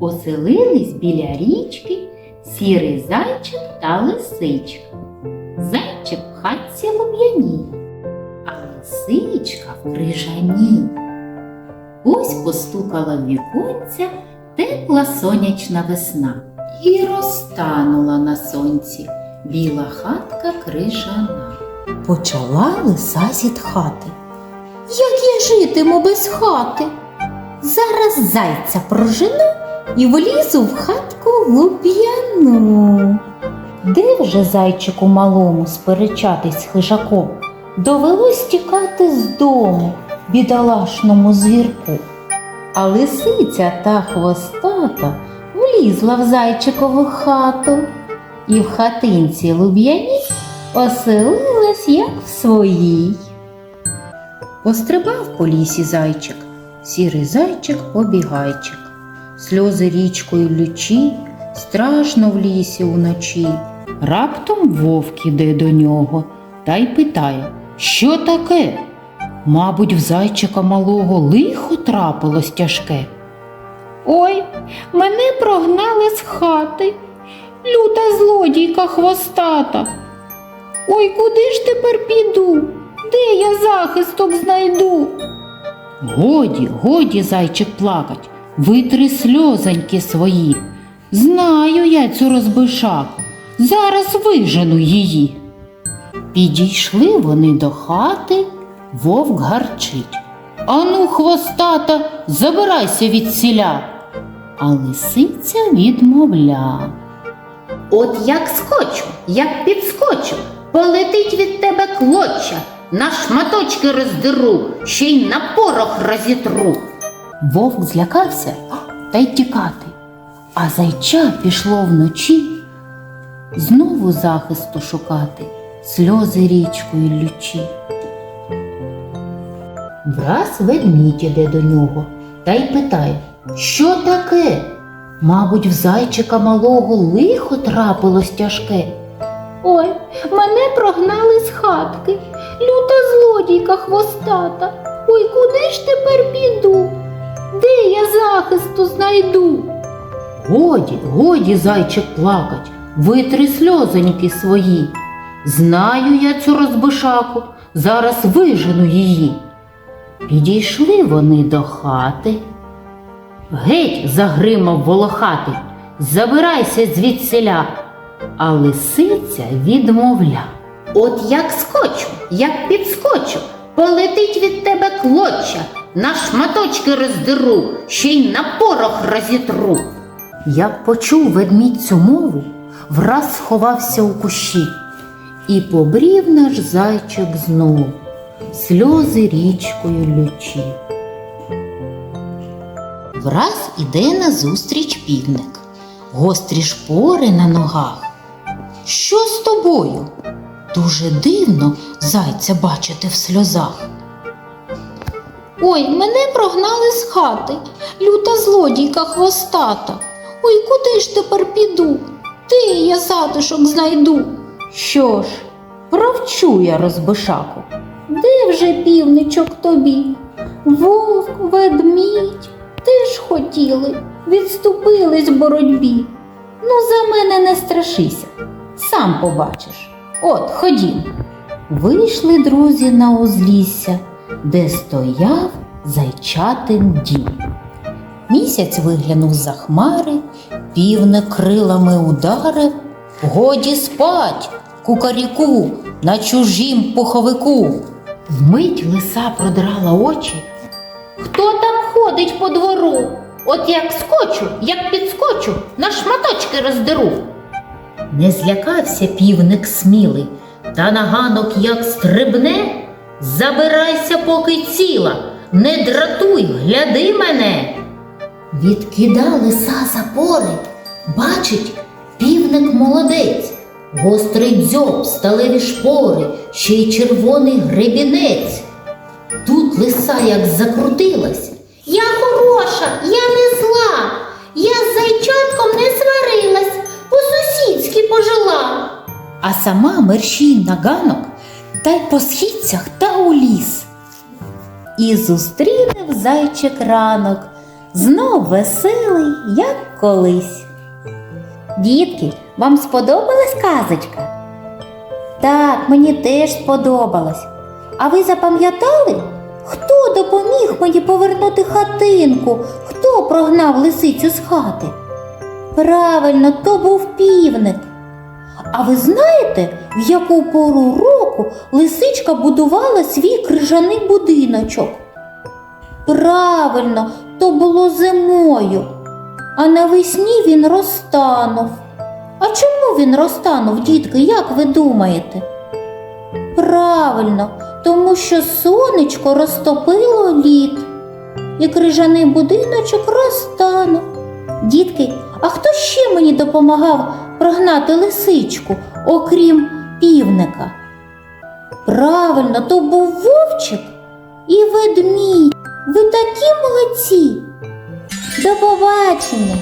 Оселились біля річки сірий зайчик та лисичка. Зайчик в хатці луб'яній, а лисичка в крижаній. Ось постукала в віконця тепла сонячна весна і розтанула на сонці біла хатка крижана. Почала лиса зітхати. Як я житиму без хати? Зараз зайця прожену і влізу в хатку луп'яну. Де вже зайчику малому сперечатись хижаком? Довелось тікати з дому бідолашному звірку. А лисиця та хвостата влізла в зайчикову хату і в хатинці луб'яній оселилась, як в своїй. Пострибав по лісі зайчик, сірий зайчик побігайчик, сльози річкою лючі, страшно в лісі уночі. Раптом вовк іде до нього та й питає, що таке? Мабуть, в зайчика малого лихо трапилось тяжке. Ой, мене прогнали з хати, люта злодійка хвостата. Ой, куди ж тепер піду? Де я захисток знайду? Годі, годі, зайчик плакать, витри сльозоньки свої. Знаю я цю розбишаку, зараз вижену її. Підійшли вони до хати, вовк гарчить. Ану, хвостата, забирайся від сіля. А лисиця відмовля. От як скочу, як підскочу, полетить від тебе клоча, на шматочки роздеру, ще й на порох розітру. Вовк злякався та й тікати, а зайча пішло вночі знову захисту шукати, сльози річкою лючі. Враз ведмідь іде до нього та й питає, що таке? Мабуть, в зайчика малого лихо трапилось тяжке. Ой, мене прогнали з хатки, люта злодійка хвостата. Ой, куди ж тепер піду? Я захисту знайду? Годі, годі, зайчик плакать, витри сльозоньки свої. Знаю я цю розбишаку, зараз вижену її. Підійшли вони до хати. Геть загримав волохатий, забирайся звідсіля. А лисиця відмовля. От як скочу, як підскочу, полетить від тебе клоча, на шматочки роздеру, ще й на порох розітру. Як почув ведмідь цю мову, враз сховався у кущі, і побрів наш зайчик знов, сльози річкою лючі. Враз іде назустріч півник, гострі шпори на ногах. Що з тобою? Дуже дивно зайця бачити в сльозах. Ой, мене прогнали з хати, люта злодійка хвостата. Ой, куди ж тепер піду? Де я затишок знайду? Що ж, провчу я розбишаку. Де вже півничок тобі? Вовк, ведмідь, теж хотіли, відступились в боротьбі. Ну, за мене не страшися, сам побачиш. От, ходім. Вийшли друзі на узлісся, де стояв зайчатин дім. Місяць виглянув за хмари, півне крилами ударив. Годі спать, кукаріку, на чужім пуховику. Вмить лиса продрала очі. Хто там ходить по двору? От як скочу, як підскочу, на шматочки роздеру. Не злякався півник смілий, та на ганок як стрибне. Забирайся, поки ціла, не дратуй, гляди мене. Відкида лиса запори, бачить, півник молодець, гострий дзьоб, сталеві шпори, ще й червоний гребінець. Тут лиса як закрутилась, Я хороша, я не зла, я з зайчатком не сварилась, по-сусідськи пожила. а сама мерщій на ганок та й по східцях та у ліс. І зустріне в зайчик ранок знов веселий, як колись. Дітки, вам сподобалась казочка? Так, мені теж сподобалось. А ви запам'ятали, хто допоміг мені повернути хатинку? Хто прогнав лисицю з хати? Правильно, то був півник. А ви знаєте, в яку пору року лисичка будувала свій крижаний будиночок? Правильно, то було зимою, а навесні він розтанув. А чому він розтанув, дітки, як ви думаєте? Правильно, тому що сонечко розтопило лід, і крижаний будиночок розтанув. Дітки, а хто ще мені допомагав прогнати лисичку, окрім? Правильно, то був вовчик і ведмідь. Ви такі молодці. До побачення!